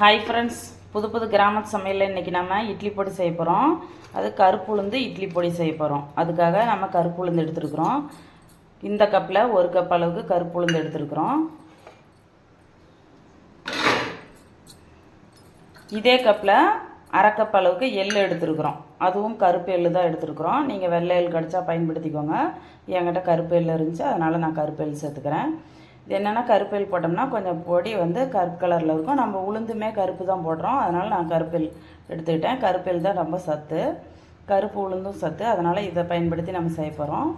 Hi friends புது புது கிராமத்து சமையலில் இன்றைக்கி நம்ம இட்லி பொடி செய்ய போகிறோம் அது கருப்பு உளுந்து இட்லி பொடி செய்ய போகிறோம் அதுக்காக நம்ம கருப்பு உளுந்து எடுத்துருக்குறோம். இந்த கப்பில் ஒரு கப் அளவுக்கு கருப்பு உளுந்து எடுத்துருக்குறோம். இதே கப்பில் அரை கப் அளவுக்கு எள் எடுத்துருக்குறோம். அதுவும் கருப்பு எள்ளு தான் எடுத்துருக்குறோம். நீங்கள் வெள்ளை எள் கிடச்சா பயன்படுத்திக்கோங்க. என்கிட்ட கருப்பு எள்ளு இருந்துச்சு அதனால் நான் கருப்பு எள் சேர்த்துக்கிறேன். இது என்னென்னா கருப்பு போட்டோம்னா கொஞ்சம் பொடி வந்து கருப்பு கலரில் இருக்கும். நம்ம உளுந்துமே கருப்பு தான் போடுறோம். அதனால் நான் கருப்பில் எடுத்துக்கிட்டேன். கருப்பில் தான் ரொம்ப சத்து. கருப்பு உளுந்தும் சத்து. அதனால் இதை பயன்படுத்தி நம்ம செய்ய போகிறோம்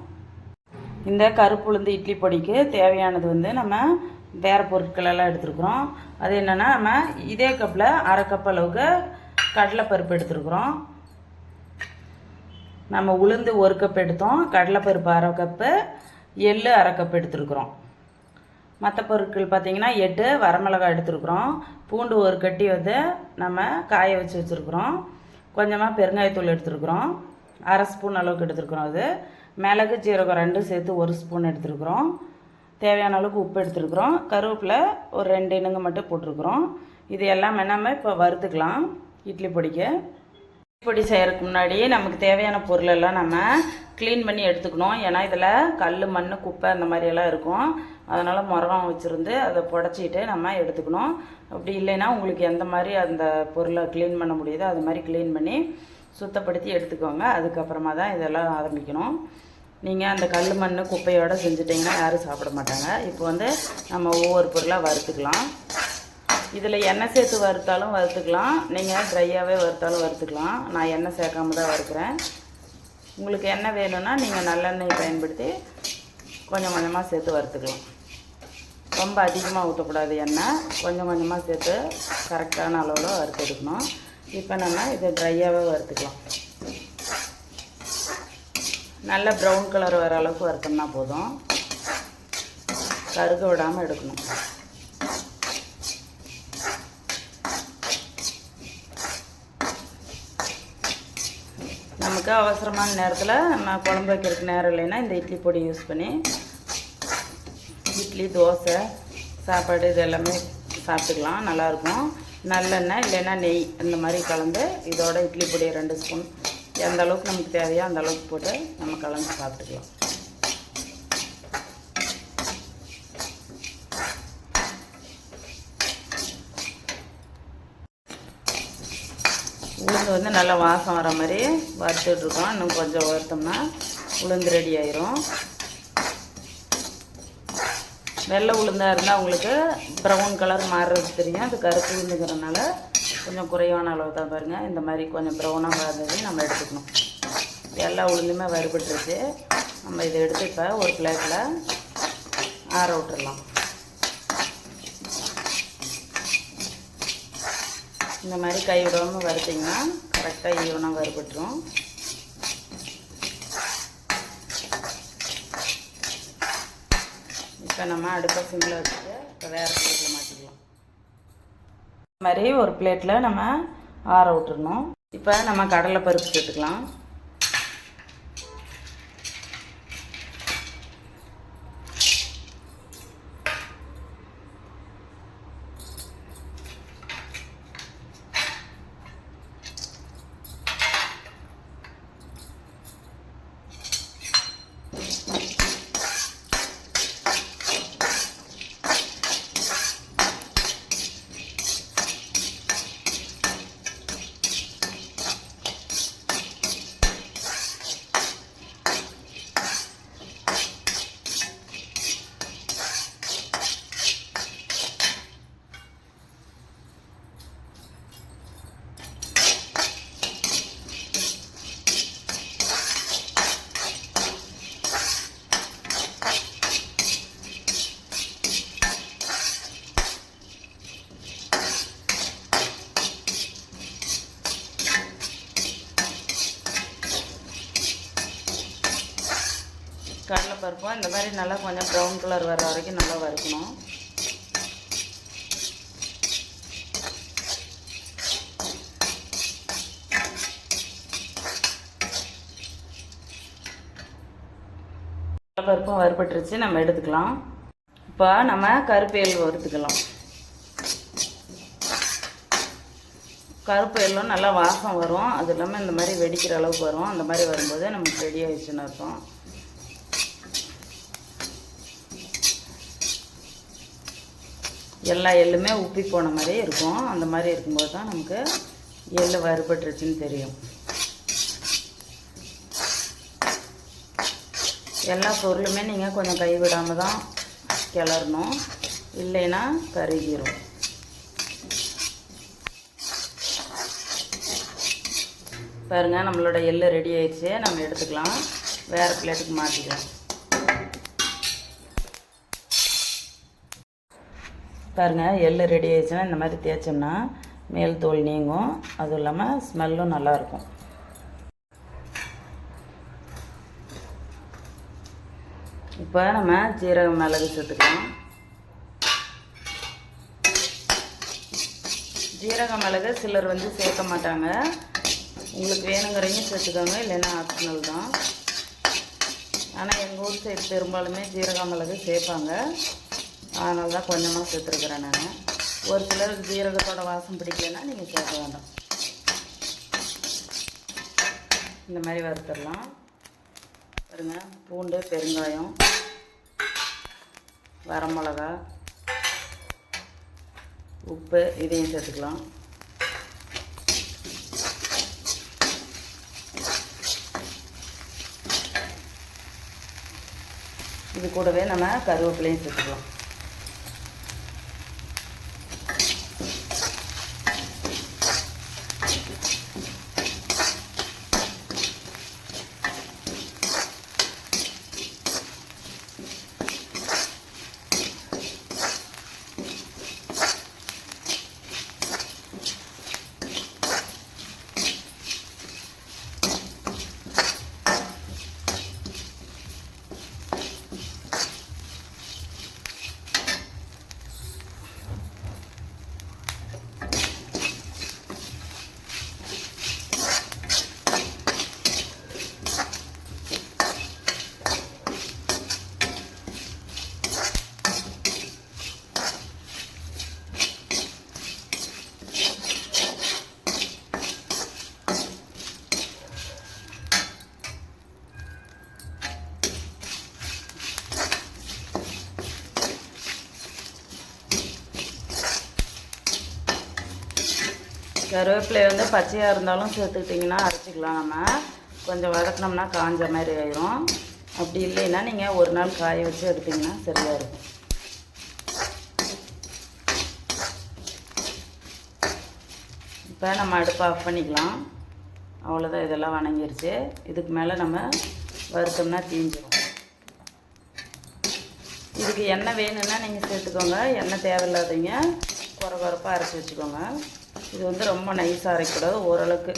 இந்த கருப்பு உளுந்து இட்லி பொடிக்கு தேவையானது வந்து நம்ம வேறு பொருட்கள் எல்லாம் எடுத்துருக்குறோம். அது என்னென்னா நம்ம இதே கப்பில் அரை கப் அளவுக்கு கடலைப்பருப்பு எடுத்துருக்குறோம். நம்ம உளுந்து ஒரு கப் எடுத்தோம். கடலைப்பருப்பு அரை கப்பு எள்ளு அரை கப் எடுத்துருக்குறோம். மற்ற பொருட்கள் பார்த்திங்கன்னா எட்டு வரமிளகாய் எடுத்துருக்குறோம். பூண்டு ஒரு கட்டி வந்து நம்ம காய வச்சு வச்சுருக்குறோம். கொஞ்சமாக பெருங்காயத்தூள் எடுத்துருக்குறோம். அரை ஸ்பூன் அளவுக்கு எடுத்துருக்குறோம் அது. மிளகு ஜீரகம் ரெண்டும் சேர்த்து ஒரு ஸ்பூன் எடுத்துருக்குறோம். தேவையான அளவுக்கு உப்பு எடுத்துருக்குறோம். கருவேப்பிலை ஒரு ரெண்டு இனுங்க மட்டும் போட்டிருக்குறோம். இது எல்லாமே நம்ம இப்போ வறுத்துக்கலாம் இட்லி பொடிக்கு. இட்லி பொடி செய்கிறதுக்கு முன்னாடி நமக்கு தேவையான பொருளெல்லாம் நம்ம க்ளீன் பண்ணி எடுத்துக்கணும். ஏன்னா இதில் கல் மண் குப்பை அந்த மாதிரியெல்லாம் இருக்கும். அதனால் மரம் வச்சுருந்து அதை புடச்சிட்டு நம்ம எடுத்துக்கணும். அப்படி இல்லைன்னா உங்களுக்கு எந்த மாதிரி அந்த பொருளை க்ளீன் பண்ண முடியுதோ அது மாதிரி க்ளீன் பண்ணி சுத்தப்படுத்தி எடுத்துக்கோங்க. அதுக்கப்புறமா தான் இதெல்லாம் ஆரம்பிக்கணும். நீங்கள் அந்த கல் மண் குப்பையோடு செஞ்சிட்டிங்கன்னா யாரும் சாப்பிட மாட்டாங்க. இப்போ வந்து நம்ம ஒவ்வொரு பொருளாக வறுத்துக்கலாம். இதில் எண்ணெய் சேர்த்து வறுத்தாலும் வறுத்துக்கலாம். நீங்கள் ட்ரையாகவே வறுத்தாலும் வறுத்துக்கலாம். நான் எண்ணெய் சேர்க்காம தான் வறுக்கிறேன். உங்களுக்கு எண்ணெய் வேணும்னா நீங்கள் நல்லெண்ணெய் பயன்படுத்தி கொஞ்சம் கொஞ்சமாக சேர்த்து வறுத்துக்கலாம். ரொம்ப அதிகமாக ஊற்றக்கூடாது எண்ணெய். கொஞ்சம் கொஞ்சமாக சேர்த்து கரெக்டான அளவில் வறுத்து எடுக்கணும். இப்போ நம்ம இதை ட்ரையாகவே வறுத்துக்கலாம். நல்ல ப்ரௌன் கலர் வர அளவுக்கு வறுத்தோம்னா போதும். கருக விடாமல் எடுக்கணும். நமக்கு அவசரமான நேரத்தில் நம்ம குழம்பு வைக்கிறதுக்கு நேரம் இல்லைன்னா இந்த இட்லி பொடி யூஸ் பண்ணி இட்லி தோசை சாப்பாடு இது எல்லாமே சாப்பிட்டுக்கலாம். நல்லாயிருக்கும். நல்லெண்ணெய் இல்லைன்னா நெய் இந்த மாதிரி கலந்து இதோட இட்லி பொடி ரெண்டு ஸ்பூன் எந்த அளவுக்கு நமக்கு தேவையோ அந்த அளவுக்கு போட்டு நம்ம கலந்து சாப்பிட்டுக்கலாம். உளுந்து வந்து நல்லா வாசம் வர மாதிரி வறுத்துட்ருக்கோம். இன்னும் கொஞ்சம் வறுத்தோம்னா உளுந்து ரெடி ஆயிரும். வெள்ளை உளுந்தாக இருந்தால் உங்களுக்கு ப்ரௌன் கலர் மாறுறது தெரியும். அது கருப்பு உளுந்துங்கிறனால கொஞ்சம் குறைவான அளவு தான் பாருங்கள் இந்த மாதிரி கொஞ்சம் ப்ரௌனாக வந்தது நம்ம எடுத்துக்கணும். எல்லா உளுந்துமே வறுபட்டுருச்சு. நம்ம இதை எடுத்து இப்போ ஒரு பிளேட்டில் ஆற விட்டுடலாம் இந்த மாதிரி கை விடாமல் வறுத்திங்கன்னா கரெக்டாக ஈவனாக வறுபட்டுரும். இப்போ நம்ம அடுப்பை சிங்கில் வச்சுட்டு இப்போ வேறு பிளேட்டில் மாற்றிக்கலாம் இந்த மாதிரி ஒரு பிளேட்டில் நம்ம ஆற விட்டுறணும். இப்போ நம்ம கடலை பருப்பு சேர்த்துக்கலாம். கடலைப்பருப்பும் இந்த மாதிரி நல்லா கொஞ்சம் ப்ரௌன் கலர் வர வரைக்கும் நல்லா வறுக்கணும். கடலைப்பருப்பும் வறுபட்டுருச்சு நம்ம எடுத்துக்கலாம். இப்போ நம்ம கருப்பேல் வறுத்துக்கலாம். கருப்பையிலும் நல்லா வாசம் வரும். அது இல்லாமல் இந்த மாதிரி வெடிக்கிற அளவுக்கு வரும். அந்த மாதிரி வரும்போது நமக்கு ரெடி ஆயிடுச்சுன்னு அர்த்தம். எல்லா எள்ளுமே உப்பி போன மாதிரியே இருக்கும். அந்த மாதிரி இருக்கும்போது தான் நமக்கு எள்ளு வறுபட்டுருச்சுன்னு தெரியும். எல்லா பொருளுமே நீங்கள் கொஞ்சம் கைவிடாமல் தான் கிளறணும். இல்லைன்னா கருகிரும். பாருங்கள் நம்மளோட எள்ளு ரெடி ஆயிடுச்சு. நம்ம எடுத்துக்கலாம். வேறு பிளேட்டுக்கு மாற்றிக்கலாம் பாருங்க எள்ளு ரெடி ஆயிடுச்சுன்னா இந்த மாதிரி தேய்ச்சோம்னா மேல் தோல் நீங்கும். அதுவும் இல்லாமல் ஸ்மெல்லும் நல்லாயிருக்கும் இப்போ நம்ம ஜீரகம் மிளகு சேர்த்துக்கலாம். ஜீரக மிளகு சிலர் வந்து சேர்க்க மாட்டாங்க. உங்களுக்கு வேணுங்கிறவங்க சேர்த்துக்கோங்க இல்லைன்னா ஆப்ஷனல் தான். ஆனால் எங்கள் ஊர் சைடு பெரும்பாலுமே ஜீரக மிளகு சேர்ப்பாங்க. அதனால தான் கொஞ்சமாக சேர்த்துருக்குறேன் நான். ஒரு சிலருக்கு ஜீரகத்தோட வாசம் பிடிக்கலன்னா நீங்கள் சேர்க்க வேண்டாம். இந்த மாதிரி வறுத்துடலாம். பாருங்க பூண்டு பெருங்காயம் வரமிளகா உப்பு இதையும் சேர்த்துக்கலாம். இது கூடவே நம்ம கருவேப்பிலையும் சேர்த்துக்கலாம். கருவேப்பிலை வந்து பச்சையாக இருந்தாலும் சேர்த்துக்கிட்டிங்கன்னா அரைச்சிக்கலாம் நம்ம. கொஞ்சம் வதக்கினோம்னா காஞ்ச மாதிரி ஆயிரும். அப்படி இல்லைன்னா நீங்கள் ஒரு நாள் காய வச்சு எடுத்திங்கன்னா சரியாக இருக்கும். இப்போ நம்ம அடுப்பை ஆஃப் பண்ணிக்கலாம். அவ்வளோதான் இதெல்லாம் வணங்கிருச்சு. இதுக்கு மேலே நம்ம வறுத்தோம்னா தீஞ்சிடும் இதுக்கு எண்ணெய் வேணும்னா நீங்கள் சேர்த்துக்கோங்க. எண்ணெய் தேவையில்லாதீங்க. குறை குறைப்பாக அரைச்சி வச்சுக்கோங்க. இது வந்து ரொம்ப நைஸாக அரைக்கக்கூடாது. ஓரளவுக்கு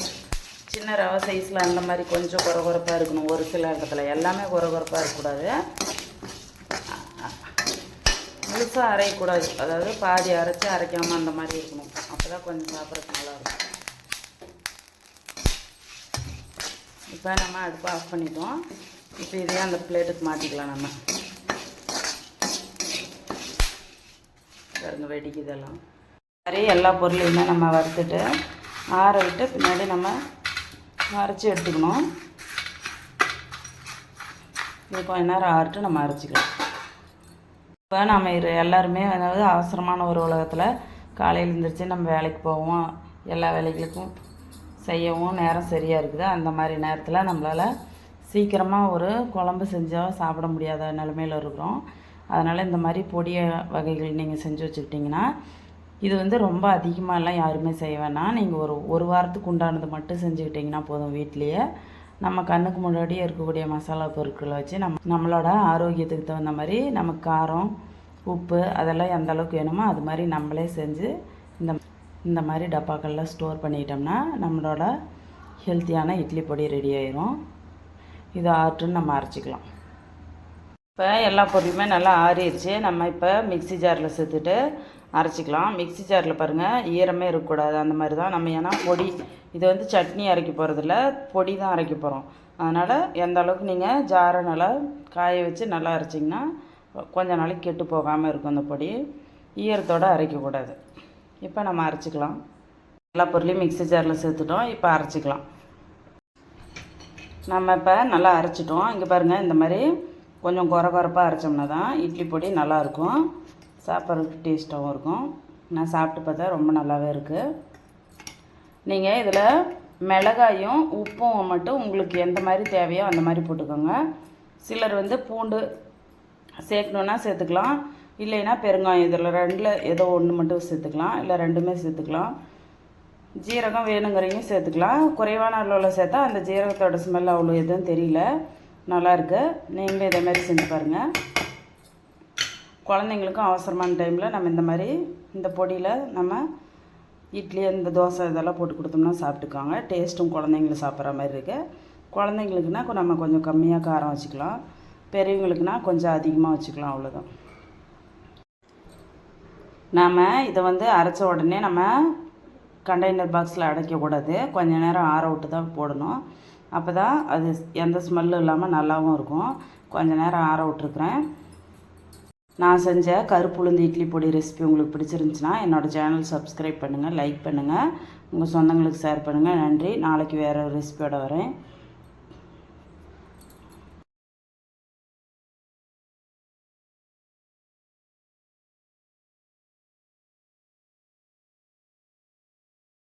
சின்ன ரவை சைஸில் அந்த மாதிரி கொஞ்சம் குறை குறைப்பாக இருக்கணும். ஒரு சில இடத்துல எல்லாமே குறை குறைப்பாக இருக்கக்கூடாது. முழுசாக அரைக்கக்கூடாது அதாவது பாதி அரைச்சி அரைக்காமல் அந்த மாதிரி இருக்கணும். அப்போ தான் கொஞ்சம் சாப்பிட்றதுக்கு நல்லாயிருக்கும். இப்போ நம்ம அடுப்பை ஆஃப் பண்ணிட்டோம். இப்போ இதே அந்த பிளேட்டுக்கு மாற்றிக்கலாம் நம்ம. பாருங்க வெடிக்குதெல்லாம் மாதிரி எல்லா பொருளையுமே நம்ம வறுத்துட்டு ஆற விட்டு பின்னாடி நம்ம அரைச்சி எடுத்துக்கணும். இது கொஞ்ச நேரம் ஆறிட்டு நம்ம அரைச்சிக்கலாம். இப்போ நம்ம இரு எல்லாருமே அதாவது அவசரமான ஒரு உலகத்தில் காலையில் எழுந்திரிச்சு நம்ம வேலைக்கு போவோம். எல்லா வேலைகளுக்கும் செய்யவும் நேரம் சரியாக இருக்குது. அந்த மாதிரி நேரத்தில் நம்மளால் சீக்கிரமாக ஒரு குழம்பு செஞ்சால் சாப்பிட முடியாத நிலமையில் இருக்கிறோம். அதனால் இந்த மாதிரி பொடிய வகைகள் நீங்கள் செஞ்சு வச்சுக்கிட்டிங்கன்னா இது வந்து ரொம்ப அதிகமாகலாம் யாருமே செய்ய வேணாம். நீங்கள் ஒரு ஒரு வாரத்துக்கு உண்டானது மட்டும் செஞ்சுக்கிட்டிங்கன்னா போதும் வீட்லேயே. நம்ம கண்ணுக்கு முன்னாடியே இருக்கக்கூடிய மசாலா பொருட்களை வச்சு நம்ம நம்மளோட ஆரோக்கியத்துக்கு தகுந்த மாதிரி நமக்கு காரம் உப்பு அதெல்லாம் எந்த அளவுக்கு வேணுமோ அது மாதிரி நம்மளே செஞ்சு இந்த இந்த மாதிரி டப்பாக்கள்லாம் ஸ்டோர் பண்ணிக்கிட்டோம்னா நம்மளோட ஹெல்த்தியான இட்லி பொடி ரெடி ஆயிரும். இதை ஆட்டுன்னு நம்ம அரைச்சிக்கலாம். இப்போ எல்லா பொருளுமே நல்லா ஆறிடுச்சு. நம்ம இப்போ மிக்ஸி ஜாரில் சேர்த்துட்டு அரைச்சிக்கலாம். மிக்ஸி ஜாரில் பாருங்கள் ஈரமே இருக்கக்கூடாது. அந்த மாதிரி தான் நம்ம ஏன்னா பொடி இது வந்து சட்னி அரைக்க போகிறதில்ல பொடி தான் அரைக்க போகிறோம் அதனால் எந்த அளவுக்கு நீங்கள் ஜாரை நல்லா காய வச்சு நல்லா அரைச்சிங்கன்னா கொஞ்ச நாளைக்கு கெட்டு போகாமல் இருக்கும் அந்த பொடி. ஈரத்தோடு அரைக்கக்கூடாது. இப்போ நம்ம அரைச்சிக்கலாம். எல்லா பொருளையும் மிக்ஸி ஜாரில் சேர்த்துட்டோம். இப்போ அரைச்சிக்கலாம். நம்ம இப்போ நல்லா அரைச்சிட்டோம். இங்கே பாருங்கள் இந்த மாதிரி கொஞ்சம் குற குறப்பாக அரைச்சோம்னா தான் இட்லி பொடி நல்லாயிருக்கும். சாப்பிட்றதுக்கு டேஸ்ட்டாகவும் இருக்கும். நான் சாப்பிட்டு பார்த்தா ரொம்ப நல்லாவே இருக்குது நீங்கள் இதில் மிளகாயும் உப்பும் மட்டும் உங்களுக்கு எந்த மாதிரி தேவையோ அந்த மாதிரி போட்டுக்கோங்க. சிலர் வந்து பூண்டு சேர்க்கணுன்னா சேர்த்துக்கலாம். இல்லைன்னா பெருங்காயம் இதில் ரெண்டில் ஏதோ ஒன்று மட்டும் சேர்த்துக்கலாம். இல்லை ரெண்டுமே சேர்த்துக்கலாம். ஜீரகம் வேணுங்கிறீங்க சேர்த்துக்கலாம். குறைவான அளவில் சேர்த்தா அந்த ஜீரகத்தோட ஸ்மெல் அவ்வளோ எதுவும் தெரியல. நல்லாயிருக்கு. நீங்களும் இதே மாதிரி செஞ்சு பாருங்கள் குழந்தைங்களுக்கும் அவசரமான டைமில் நம்ம இந்த மாதிரி இந்த பொடியில் நம்ம இட்லி இந்த தோசை இதெல்லாம் போட்டு கொடுத்தோம்னா சாப்பிட்டுக்காங்க டேஸ்ட்டும் குழந்தைங்களுக்கு சாப்பிட்ற மாதிரி இருக்குது குழந்தைங்களுக்குனா நம்ம கொஞ்சம் கம்மியாக காரம் வச்சுக்கலாம். பெரியவங்களுக்குனா கொஞ்சம் அதிகமாக வச்சுக்கலாம் அவ்வளோதான் நாம் இதை வந்து அரைச்ச உடனே நம்ம கண்டெய்னர் பாக்ஸில் அடைக்கக்கூடாது. கொஞ்ச நேரம் ஆற விட்டு தான் போடணும். அப்போ தான் அது எந்த ஸ்மெல்லும் இல்லாமல் நல்லாவும் இருக்கும். கொஞ்ச நேரம் ஆற விட்டுருக்குறேன். நான் செஞ்ச கருப்புளுந்து இட்லி பொடி ரெசிபி உங்களுக்கு பிடிச்சிருந்துச்சுன்னா என்னோடய சேனல் சப்ஸ்கிரைப் பண்ணுங்கள் லைக் பண்ணுங்கள் உங்கள் சொந்தங்களுக்கு ஷேர் பண்ணுங்கள் நன்றி. நாளைக்கு வேறு ஒரு ரெசிபியோட வரேன்.